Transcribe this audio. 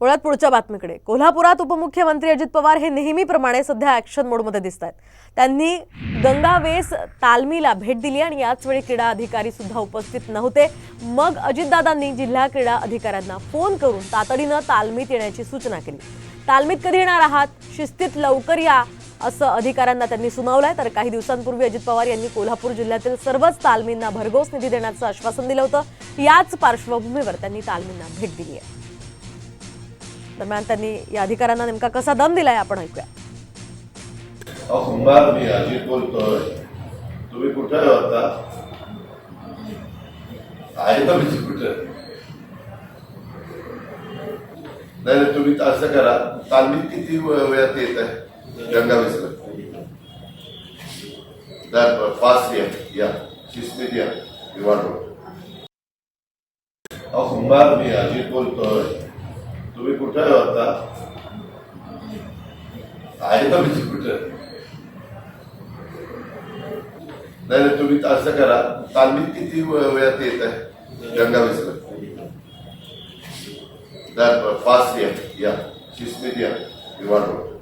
वळत पुढच्या बातमीकडे. कोल्हापुरात उपमुख्यमंत्री अजित पवार हे नेहमीप्रमाणे सध्या ऍक्शन मोडमध्ये दिसत आहेत त्यांनी गंगावेस तालमीला भेट दिली आणि याच वेळी क्रीडा अधिकारी सुद्धा उपस्थित नव्हते. मग अजितदादांनी जिल्हा क्रीडा अधिकाऱ्यांना फोन करून तातडीनं तालमीत येण्याची सूचना केली. तालमीत कधी येणार आहात? शिस्तीत लवकर या असं अधिकाऱ्यांना त्यांनी सुनावलंय. तर काही दिवसांपूर्वी अजित पवार यांनी कोल्हापूर जिल्ह्यातील सर्वच तालमींना भरघोस निधी देण्याचं आश्वासन दिलं होतं. याच पार्श्वभूमीवर त्यांनी तालमींना भेट दिली आहे. दरम्यान त्यांनी या अधिकाऱ्यांना नेमका कसा दम दिलाय आपण ऐकूया. अहो कुंभार मी अजित बोलतोय. तुम्ही कुठे होता आहे ना मी कुठे? नाही तुम्ही असं करा. काल मी किती वे- वेळात येत आहे? गंगा विसर पाच या या. शिस्तीत या. विवाड रोड. कुंभार मी अजित बोलतोय. तुम्ही कुठे होता आहे ना मी कुठं? नाही तुम्ही असं करा. तालमीत किती वेळात येत आहे? गंगा विसर पाच या या. शिस्तीत या. विवाड रोड